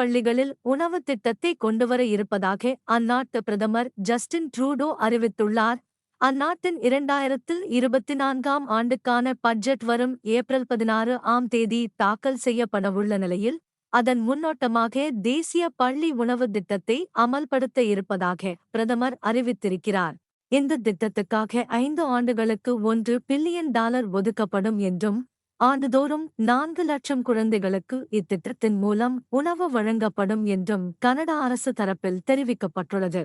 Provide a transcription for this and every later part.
பள்ளிகளில் உணவு திட்டத்தை கொண்டுவர இருப்பதாக அந்நாட்டு பிரதமர் ஜஸ்டின் ட்ரூடோ அறிவித்துள்ளார். அந்நாட்டின் இரண்டாயிரத்தில் இருபத்தி நான்காம் ஆண்டுக்கான பட்ஜெட் வரும் ஏப்ரல் பதினாறு ஆம் தேதி தாக்கல் செய்யப்படவுள்ள நிலையில் அதன் முன்னோட்டமாக தேசிய பள்ளி உணவு திட்டத்தை அமல்படுத்த இருப்பதாக பிரதமர் அறிவித்திருக்கிறார். இந்த திட்டத்துக்காக ஐந்து ஆண்டுகளுக்கு ஒன்று பில்லியன் டாலர் ஒதுக்கப்படும் என்றும் ஆண்டுதோறும் நான்கு லட்சம் குழந்தைகளுக்கு இத்திட்டத்தின் மூலம் உணவு வழங்கப்படும் என்றும் கனடா அரசு தரப்பில் தெரிவிக்கப்பட்டுள்ளது.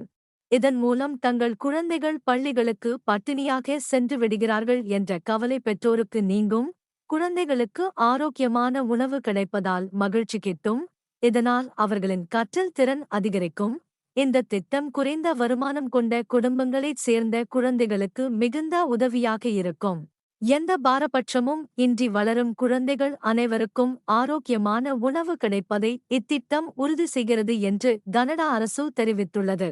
இதன் மூலம் தங்கள் குழந்தைகள் பள்ளிகளுக்கு பட்டினியாக சென்று விடுகிறார்கள் என்ற கவலை பெற்றோருக்கு நீங்கும் குழந்தைகளுக்கு ஆரோக்கியமான உணவு கிடைப்பதால் மகிழ்ச்சி கிட்டும் இதனால் அவர்களின் கற்றல் திறன் அதிகரிக்கும். இந்த திட்டம் குறைந்த வருமானம் கொண்ட குடும்பங்களைச் சேர்ந்த குழந்தைகளுக்கு மிகுந்த உதவியாக இருக்கும். எந்த பாரபட்சமும் இன்றி வளரும் குழந்தைகள் அனைவருக்கும் ஆரோக்கியமான உணவு கிடைப்பதை இத்திட்டம் உறுதி செய்கிறது என்று கனடா அரசு தெரிவித்துள்ளது.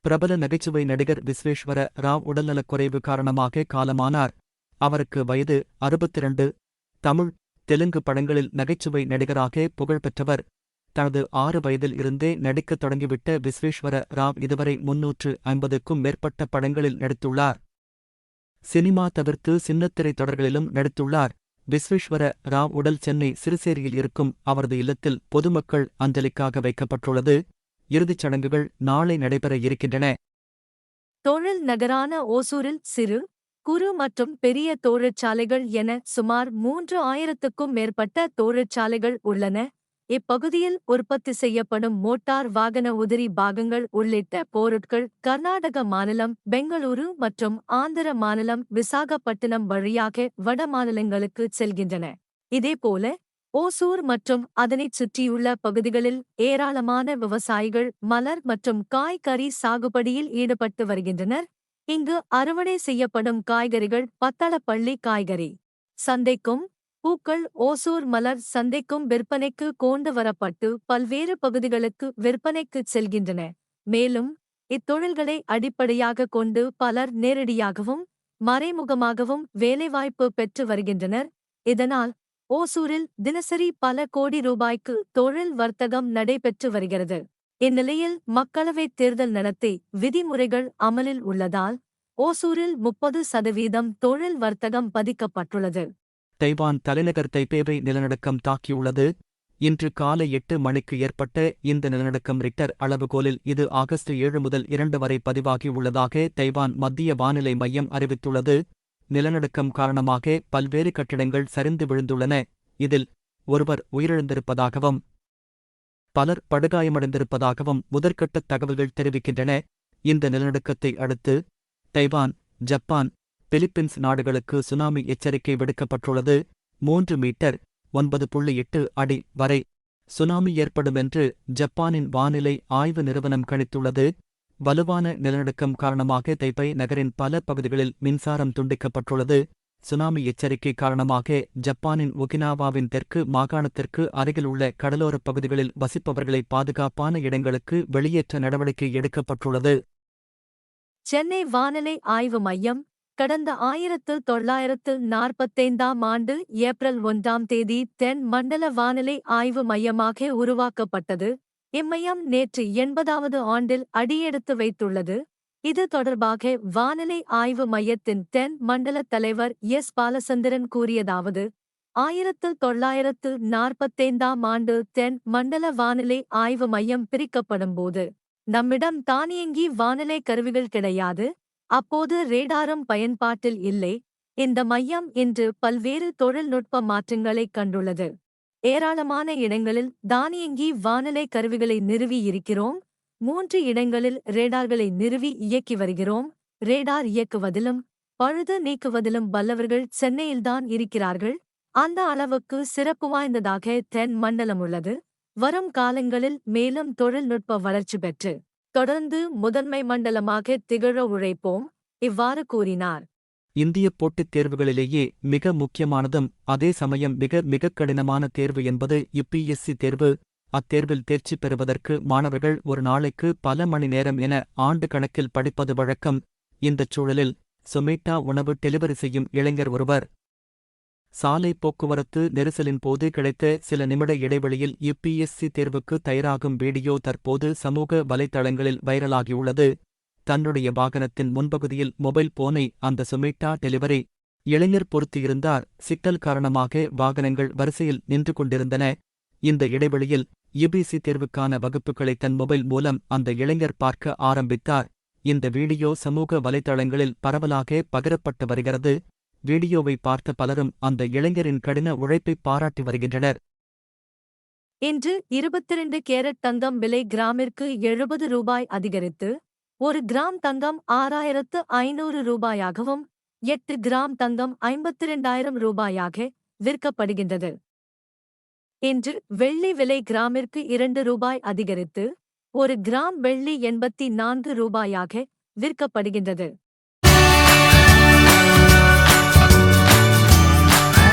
பிரபல நகைச்சுவை நடிகர் விஸ்வேஸ்வர ராவ் உடல்நலக்குறைவு காரணமாக காலமானார். அவருக்கு வயது அறுபத்திரண்டு. தமிழ் தெலுங்கு படங்களில் நகைச்சுவை நடிகராக புகழ்பெற்றவர் தனது ஆறு வயதில் இருந்தே நடிக்கத் தொடங்கிவிட்ட விஸ்வேஸ்வர ராவ் இதுவரை முன்னூற்று ஐம்பதுக்கும் மேற்பட்ட படங்களில் நடித்துள்ளார். சினிமா தவிர்த்து சின்னத்திரை தொடர்களிலும் நடித்துள்ளார். விஸ்வேஸ்வர ராவ் உடல் சென்னை சிறுசேரியில் இருக்கும் அவரது இல்லத்தில் பொதுமக்கள் அஞ்சலிக்காக வைக்கப்பட்டுள்ளது. இறுதிச் சடங்குகள் நாளை நடைபெற இருக்கின்றன. தொழில் நகரான ஓசூரில் சிறு குறு மற்றும் பெரிய தொழிற்சாலைகள் என சுமார் மூன்று ஆயிரத்துக்கும் மேற்பட்ட தொழிற்சாலைகள் உள்ளன. இப்பகுதியில் உற்பத்தி செய்யப்படும் மோட்டார் வாகன உதிரி பாகங்கள் உள்ளிட்ட பொருட்கள் கர்நாடக மாநிலம் பெங்களூரு மற்றும் ஆந்திர மாநிலம் விசாகப்பட்டினம் வழியாக வட மாநிலங்களுக்கு செல்கின்றன. இதேபோல ஓசூர் மற்றும் அதனைச் சுற்றியுள்ள பகுதிகளில் ஏராளமான விவசாயிகள் மலர் மற்றும் காய்கறி சாகுபடியில் ஈடுபட்டு வருகின்றனர். இங்கு அறுவடை செய்யப்படும் காய்கறிகள் பத்தளப்பள்ளி காய்கறி. சந்தைக்கும் பூக்கள் ஓசூர் மலர் சந்தைக்கும் விற்பனைக்கு கொண்டு வரப்பட்டு பல்வேறு பகுதிகளுக்கு விற்பனைக்குச் செல்கின்றன. மேலும் இத்தொழில்களை அடிப்படையாக கொண்டு பலர் நேரடியாகவும் மறைமுகமாகவும் வேலைவாய்ப்பு பெற்று வருகின்றனர். இதனால் ஓசூரில் தினசரி பல கோடி ரூபாய்க்கு தொழில் வர்த்தகம் நடைபெற்று வருகிறது. இந்நிலையில் மக்களவைத் தேர்தல் நடத்தை விதிமுறைகள் அமலில் உள்ளதால் ஓசூரில் முப்பது சதவீதம் தொழில் வர்த்தகம் பதிக்கப்பட்டுள்ளது. தைவான் தலைநகர் தைபேவை நிலநடுக்கம் தாக்கியுள்ளது. இன்று காலை எட்டு மணிக்கு ஏற்பட்ட இந்த நிலநடுக்கம் ரிக்டர் அளவுகோலில் இது ஆகஸ்ட் ஏழு முதல் இரண்டு வரை பதிவாகியுள்ளதாக தைவான் மத்திய வானிலை மையம் அறிவித்துள்ளது. நிலநடுக்கம் காரணமாக பல்வேறு கட்டிடங்கள் சரிந்து விழுந்துள்ளன. இதில் ஒருவர் உயிரிழந்திருப்பதாகவும் பலர் படுகாயமடைந்திருப்பதாகவும் முதற்கட்ட தகவல்கள் தெரிவிக்கின்றன. இந்த நிலநடுக்கத்தை அடுத்து தைவான் ஜப்பான் பிலிப்பீன்ஸ் நாடுகளுக்கு சுனாமி எச்சரிக்கை விடுக்கப்பட்டுள்ளது. மூன்று மீட்டர் ஒன்பது புள்ளி எட்டு அடி வரை சுனாமி ஏற்படும் என்று ஜப்பானின் வானிலை ஆய்வு நிறுவனம் கணித்துள்ளது. வலுவான நிலநடுக்கம் காரணமாக தைப்பை நகரின் பல பகுதிகளில் மின்சாரம் துண்டிக்கப்பட்டுள்ளது. சுனாமி எச்சரிக்கை காரணமாக ஜப்பானின் ஒகினாவாவின் தெற்கு மாகாணத்திற்கு அருகிலுள்ள கடலோரப் பகுதிகளில் வசிப்பவர்களை பாதுகாப்பான இடங்களுக்கு வெளியேற்ற நடவடிக்கை எடுக்கப்பட்டுள்ளது. சென்னை வானிலை ஆய்வு மையம் கடந்த ஆயிரத்து தொள்ளாயிரத்து நாற்பத்தைந்தாம் ஆண்டு ஏப்ரல் ஒன்றாம் தேதி தென் மண்டல வானிலை ஆய்வு மையமாக உருவாக்கப்பட்டது. இம்மையம் நேற்று எண்பதாவது ஆண்டில் அடியெடுத்து வைத்துள்ளது. இது தொடர்பாக வானிலை ஆய்வு மையத்தின் தென் மண்டல தலைவர் எஸ். பாலசந்திரன் கூறியதாவது ஆயிரத்து தொள்ளாயிரத்து நாற்பத்தைந்தாம் ஆண்டு தென் மண்டல வானிலை ஆய்வு மையம் பிரிக்கப்படும்போது நம்மிடம் தானியங்கி வானிலை கருவிகள் கிடையாது. அப்போது ரேடாரும் பயன்பாட்டில் இல்லை. இந்த மையம் இன்று பல்வேறு தொழில்நுட்ப மாற்றங்களைக் கண்டுள்ளது. ஏராளமான இடங்களில் தானியங்கி வானிலை கருவிகளை நிறுவி இருக்கிறோம். மூன்று இடங்களில் ரேடார்களை நிறுவி இயக்கி வருகிறோம். ரேடார் இயக்குவதிலும் பழுது நீக்குவதிலும் வல்லவர்கள் சென்னையில்தான் இருக்கிறார்கள். அந்த அளவுக்கு சிறப்பு வாய்ந்ததாக தென் மண்டலம் உள்ளது. வரும் காலங்களில் மேலும் தொழில்நுட்ப வளர்ச்சி பெற்று தொடர்ந்து முதன்மை மண்டலமாக திகழ உழைப்போம் இவ்வாறு கூறினார். இந்திய போட்டித் தேர்வுகளிலேயே மிக முக்கியமானதும் அதே சமயம் மிக மிகக் கடினமான தேர்வு என்பது யுபிஎஸ்சி தேர்வு. அத்தேர்வில் தேர்ச்சி பெறுவதற்கு மாணவர்கள் ஒரு நாளைக்கு பல மணி நேரம் என ஆண்டு கணக்கில் படிப்பது வழக்கம். இந்தச் சூழலில் சொமேட்டா உணவு டெலிவரி செய்யும் இளைஞர் ஒருவர் சாலை போக்குவரத்து நெரிசலின் போது கிடைத்த சில நிமிட இடைவெளியில் யுபிஎஸ்சி தேர்வுக்கு தயாராகும் வீடியோ தற்போது சமூக வலைதளங்களில் வைரலாகியுள்ளது. தன்னுடைய வாகனத்தின் முன்பகுதியில் மொபைல் போனை அந்த சுமிட்டா டெலிவரி இளைஞர் பொருத்தியிருந்தார் சிக்கல் காரணமாக வாகனங்கள் வரிசையில் நின்று கொண்டிருந்தன. இந்த இடைவெளியில் யுபிசி தேர்வுக்கான வகுப்புகளை தன் மொபைல் மூலம் அந்த இளைஞர் பார்க்க ஆரம்பித்தார். இந்த வீடியோ சமூக வலைத்தளங்களில் பரவலாக பகிரப்பட்டு வருகிறது. வீடியோவை பார்த்த பலரும் அந்த இளைஞரின் கடின உழைப்பை பாராட்டி வருகின்றனர். இன்று இருபத்திரண்டு கேரட் தங்கம் விலை கிராமிற்கு எழுபது ரூபாய் அதிகரித்து ஒரு கிராம் தங்கம் ஆறாயிரத்து ஐநூறு ரூபாயாகவும் எட்டு கிராம் தங்கம் ஐம்பத்திரண்டாயிரம் ரூபாயாக விற்கப்படுகின்றது. இன்று வெள்ளி விலை கிராமிற்கு இரண்டு ரூபாய் அதிகரித்து ஒரு கிராம் வெள்ளி எண்பத்தி நான்கு ரூபாயாக விற்கப்படுகின்றது.